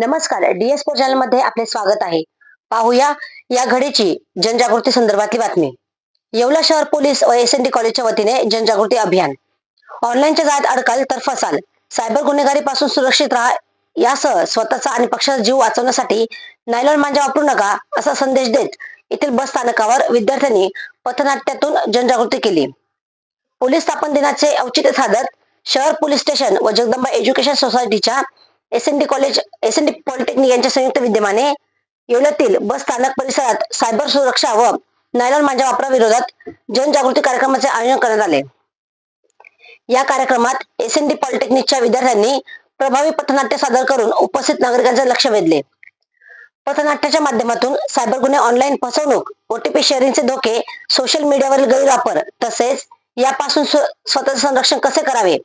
नमस्कार. DS four चॅनलमध्ये आपले स्वागत आहे. पाहूया या घडीची जनजागृती संदर्भातली बातमी. येवला शहर पोलीस व एस एन डी कॉलेजच्या वतीने जनजागृती अभियान. ऑनलाईनच्या जात अडकाल तर फसाल. सायबर गुन्हेगारी पासून सुरक्षित राहा यासह स्वतःचा आणि पक्षाचा जीव वाचवण्यासाठी नायलॉन मांजा वापरू नका असा संदेश देत येथील बस स्थानकावर विद्यार्थ्यांनी पथनाट्यातून जनजागृती केली. पोलीस स्थापन दिनाचे औचित्य साधत शहर पोलीस स्टेशन व जगदंबा एज्युकेशन सोसायटीच्या S N D college S N D polytechnic यांच्या संयुक्त विद्यमाने येवल्यातील बस स्थानक परिसरात सायबर सुरक्षा व नायलॉन मांजा वापराविरोधात जनजागृती कार्यक्रमाचे आयोजन करण्यात आले. या कार्यक्रमात एस एन डी पॉलिटेक्निकच्या विद्यार्थ्यांनी प्रभावी पथनाट्य सादर करून उपस्थित नागरिकांचे लक्ष वेधले. पथनाट्याच्या माध्यमातून सायबर गुन्हे ऑनलाईन फसवणूक ओटीपी शेअरिंगचे धोके सोशल मीडियावरील गैरवापर तसेच यापासून स्व- स्वतःचे संरक्षण कसे करावे?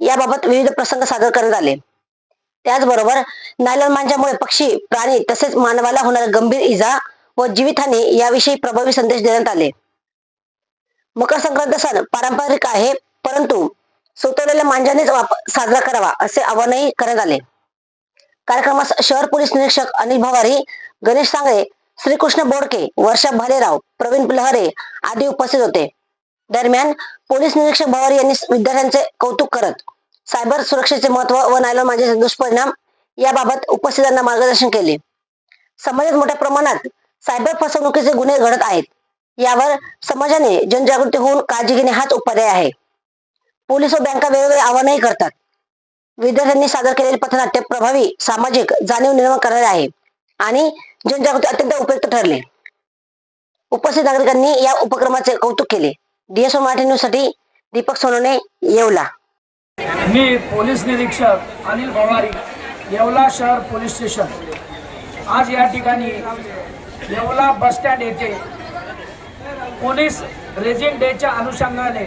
याबाबत विविध प्रसंग सादर करण्यात आले. त्याचबरोबर नायलॉन मांजामुळे पक्षी प्राणी तसेच मानवाला होणाऱ्या गंभीर इजा व जीवितहानी याविषयी प्रभावी संदेश देण्यात आले. मकर संक्रांत सण पारंपरिक आहे परंतु सुतवलेल्या मांजानेच साजरा करावा असे आवाहनही करण्यात आले. कार्यक्रमास शहर पोलीस निरीक्षक अनिल भवारी गणेश सांगळे श्रीकृष्ण बोडके वर्षा भालेराव प्रवीण लहरे आदी उपस्थित होते. दरम्यान पोलीस निरीक्षक भवारी यांनी विद्यार्थ्यांचे कौतुक करत सायबर सुरक्षेचे महत्त्व व नायलॉन माझे दुष्परिणाम याबाबत उपस्थितांना मार्गदर्शन केले. समाजात मोठ्या प्रमाणात सायबर फसवणुकीचे गुन्हे घडत आहेत. यावर समाजाने जनजागृती होऊन काळजी घेणे हाच उपाय आहे. पोलीस व बँका वेगवेगळे आव्हानही करतात. विद्यार्थ्यांनी सादर केलेले पथनाट्य प्रभावी सामाजिक जाणीव निर्माण करणारे आहे आणि जनजागृती अत्यंत उपयुक्त ठरले. उपस्थित नागरिकांनी या उपक्रमाचे कौतुक केले. डीएसओ मराठी न्यूजसाठी दीपक सोनवणे येवला. मी पोलीस निरीक्षक अनिल भवारी येवला शहर पोलीस स्टेशन. आज या ठिकाणी येवला बसस्टँड येथे पोलीस रेजिंग डेच्या अनुषंगाने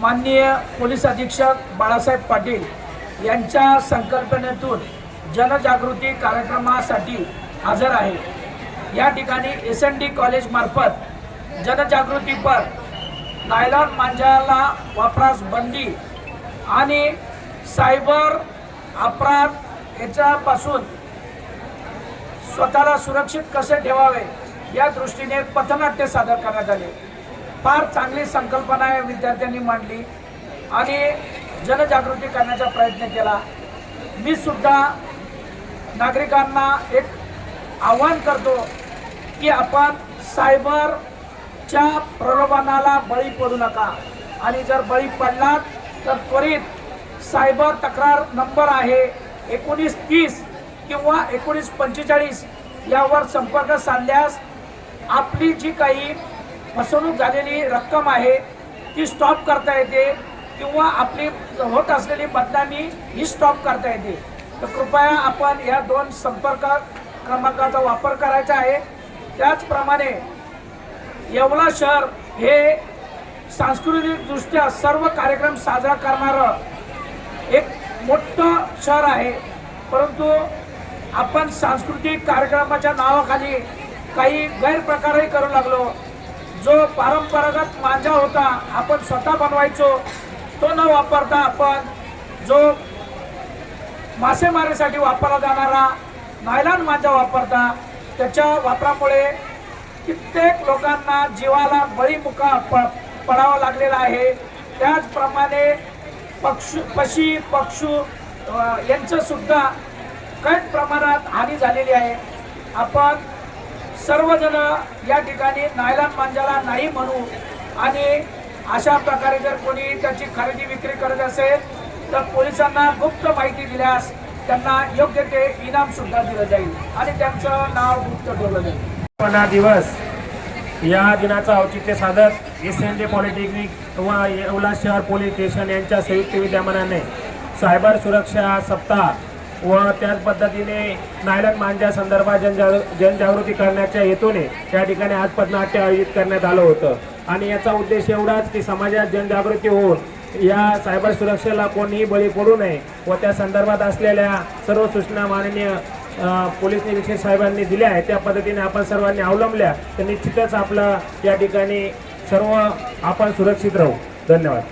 माननीय पोलीस अधीक्षक बाळासाहेब पाटील यांच्या संकल्पनेतून जनजागृती कार्यक्रमासाठी हजर आहे. या ठिकाणी एस एन डी कॉलेजमार्फत जनजागृतीपर नायलॉन मांजाला वापरास बंदी आणि सायबर अपराध याच्यापासून स्वतःला सुरक्षित कसे ठेवावे या दृष्टीने पथनाट्य सादर करण्यात आले. फार चांगली संकल्पना या विद्यार्थ्यांनी मांडली आणि जनजागृती करण्याचा प्रयत्न केला. मी सुद्धा नागरिकांना एक आव्हान करतो की आपण सायबरच्या प्रलोभनाला बळी पडू नका. आणि जर बळी पडलात तर त्वरित सायबर तक्रार नंबर आहे एकोणीस तीस किंवा एकोणीस पंचेचाळीस यावर संपर्क साधल्यास आपली जी काही फसवणूक झालेली रक्कम आहे ती स्टॉप करता येते किंवा आपली होत असलेली बदनामी ही स्टॉप करता येते. तर कृपया आपण या दोन संपर्क क्रमांकाचा वापर करायचा आहे. त्याचप्रमाणे येवला शहर हे सांस्कृतिकदृष्ट्या सर्व कार्यक्रम साजरा करणारं एक मोठं शहर आहे. परंतु आपण सांस्कृतिक कार्यक्रमाच्या नावाखाली काही गैरप्रकारही करू लागलो. जो परंपरागत मांजा होता आपण स्वतः बनवायचो तो न वापरता आपण जो मासेमारीसाठी वापरला जाणारा नायलॉन मांजा वापरता त्याच्या वापरामुळे कित्येक लोकांना जीवाला बळीमुखा प पडावा लागलेला आहे. त्याचप्रमाणे पक्षु पशी पक्षू यांचंसुद्धा यांचं प्रमाणात हानी झालेली आहे. आपण सर्वजण या ठिकाणी नायलॉन मांजाला नाही म्हणू आणि अशा प्रकारे जर कोणी त्याची खरेदी विक्री करत असेल तर पोलिसांना गुप्त माहिती दिल्यास त्यांना योग्य ते इनामसुद्धा दिलं जाईल आणि त्यांचं नाव गुप्त ठेवलं जाईल. दिवस या दिनाचं औचित्य साधत एस एन जे पॉलिटेक्निक व येवला शहर पोलीस स्टेशन यांच्या संयुक्त विद्यमानाने सायबर सुरक्षा सप्ताह व त्याच पद्धतीने नायलक मांजा संदर्भात जनजागृ जनजागृती करण्याच्या हेतूने त्या ठिकाणी आज पथनाट्य आयोजित करण्यात आलं होतं. आणि याचा उद्देश एवढाच की समाजात जनजागृती होऊन या सायबर सुरक्षेला कोणीही बळी पडू नये व त्या संदर्भात असलेल्या सर्व सूचना माननीय पोलीस निरीक्षक साहेबांनी दिल्या आहेत. त्या पद्धतीने आपण सर्वांनी अवलंबल्या. तर निश्चितच आपलं या ठिकाणी सर्व आपण सुरक्षित राहू. धन्यवाद.